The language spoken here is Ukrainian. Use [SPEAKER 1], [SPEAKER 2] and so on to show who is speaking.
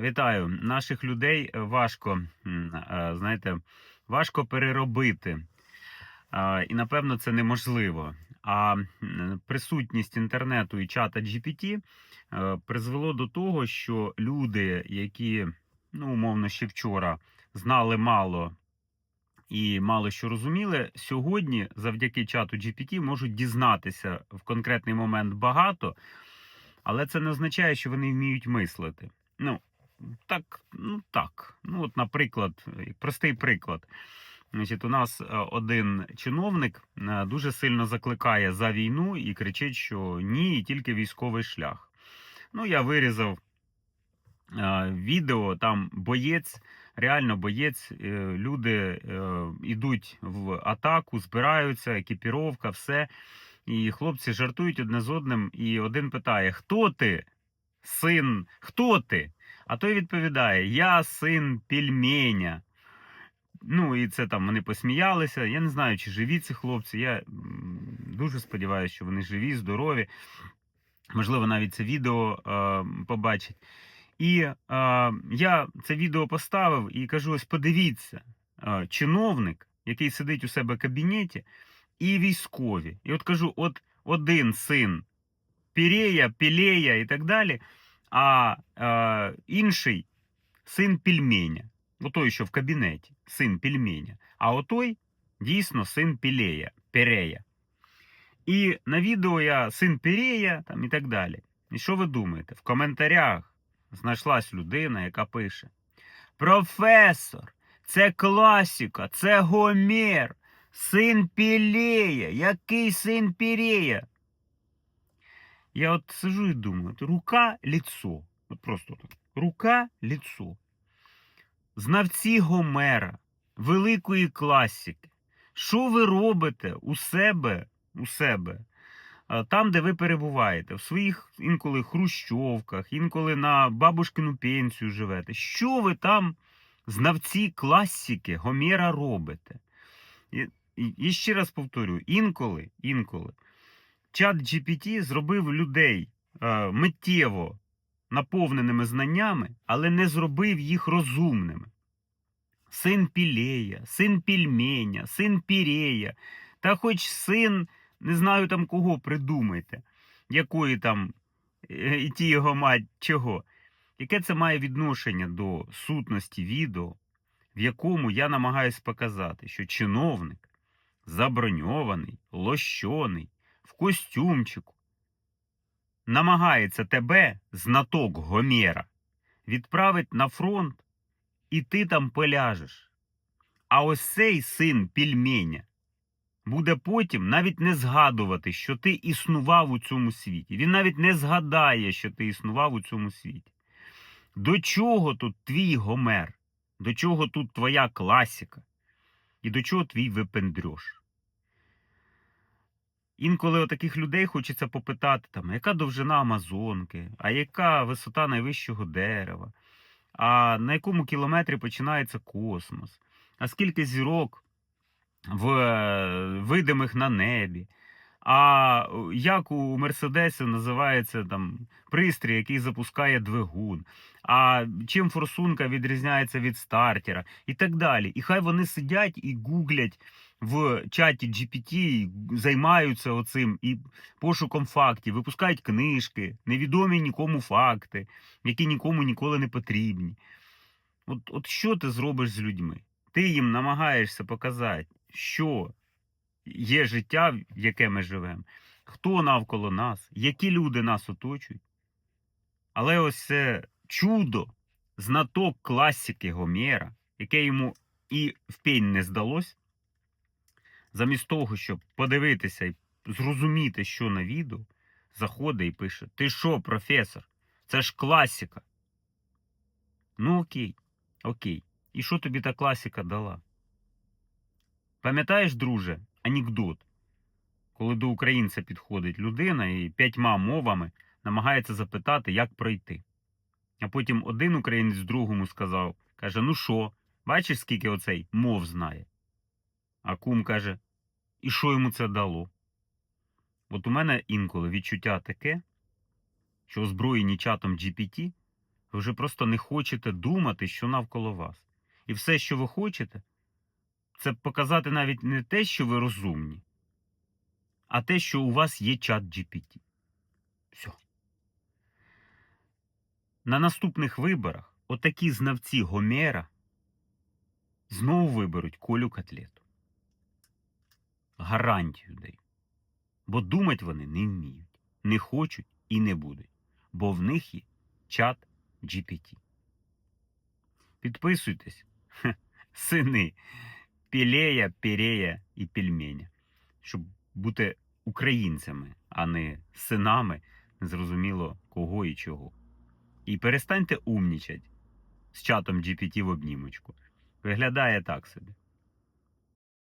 [SPEAKER 1] Вітаю. Наших людей важко, м, е, знаєте, важко переробити. І напевно це неможливо. А присутність інтернету і чата GPT е, призвело до того, що люди, які, ну, умовно, ще вчора знали мало і мало що розуміли, сьогодні, завдяки чату GPT, можуть дізнатися в конкретний момент багато, але це не означає, що вони вміють мислити. Ну, так, ну так. Ну, от, наприклад, простий приклад. Значить, у нас е, один чиновник е, дуже сильно закликає за війну і кричить, що ні, тільки військовий шлях. Ну, я вирізав е, відео, там боєць, реально боєць, е, люди е, йдуть в атаку, збираються, екіпіровка, все. І хлопці жартують одне з одним, і один питає: Хто ти? Син, хто ти? А той відповідає: Я син пельменя. Ну, і це там вони посміялися. Я не знаю, чи живі ці хлопці. Я дуже сподіваюся, що вони живі, здорові. Можливо, навіть це відео е, побачать. І е, я це відео поставив і кажу: ось подивіться, е, чиновник, який сидить у себе в кабінеті, і військові. І от кажу: от один син Пірея, Пілея і так далі, а е, інший син пельменя. Отой, що в кабінеті, син пельменя. А отой дійсно син Пілея, Пірея. І на відео я син Пірея там, і так далі. І що ви думаєте? В коментарях знайшлась людина, яка пише: Професор, це класика, це Гомер, син Пілея. Який син Пірея? Я от сижу і думаю, от рука, лицо. От просто так. Рука, лицо. Знавці Гомера, великої класики. Що ви робите у себе, у себе, там, де ви перебуваєте, в своїх інколи хрущовках, інколи на бабушкину пенсію живете? Що ви там, знавці класики Гомера, робите? І, і, і ще раз повторюю: інколи, інколи чат GPT зробив людей е, миттєво наповненими знаннями, але не зробив їх розумними. Син Пілея, син Пільменя, син Пірея, та хоч син, не знаю там кого придумайте, якої там е, і ті його мать чого. Яке це має відношення до сутності відео, в якому я намагаюсь показати, що чиновник заброньований, лощений, костюмчику, намагається тебе, знаток Гомера, відправити на фронт, і ти там поляжеш. А ось цей син пільменя буде потім навіть не згадувати, що ти існував у цьому світі. Він навіть не згадає, що ти існував у цьому світі. До чого тут твій Гомер? До чого тут твоя класика? І до чого твій випендрьош? Інколи таких людей хочеться попитати, там, яка довжина Амазонки, а яка висота найвищого дерева, а на якому кілометрі починається космос, а скільки зірок в видимих на небі, а як у Мерседесі називається там пристрій, який запускає двигун, а чим форсунка відрізняється від стартера, і так далі. І хай вони сидять і гуглять в чаті GPT, займаються оцим і пошуком фактів, випускають книжки, невідомі нікому факти, які нікому ніколи не потрібні. От, от що ти зробиш з людьми? Ти їм намагаєшся показати, що є життя, в яке ми живемо, хто навколо нас, які люди нас оточують. Але ось це чудо, знаток класики Гомера, яке йому і в пень не здалось, замість того, щоб подивитися і зрозуміти, що на відео, заходить і пише: Ти що, професор? Це ж класика. Ну окей, окей. І що тобі та класика дала? Пам'ятаєш, друже, анекдот, коли до українця підходить людина і п'ятьма мовами намагається запитати, як пройти. А потім один українець другому сказав, каже: Ну що, бачиш, скільки оцей мов знає? А кум каже, і що йому це дало? От у мене інколи відчуття таке, що озброєні чатом GPT Ви вже просто не хочете думати, що навколо вас. І все, що ви хочете, це показати навіть не те, що ви розумні, а те, що у вас є чат GPT. Все. На наступних виборах отакі знавці Гомера знову виберуть колю котлету. Гарантію даю. Бо думать вони не вміють, не хочуть і не будуть, бо в них є чат GPT. Підписуйтесь, сини Пілея, Пірея і пільменя, щоб бути українцями, а не синами незрозуміло кого і чого. І перестаньте умнічать з чатом GPT в обнімочку. Виглядає так собі.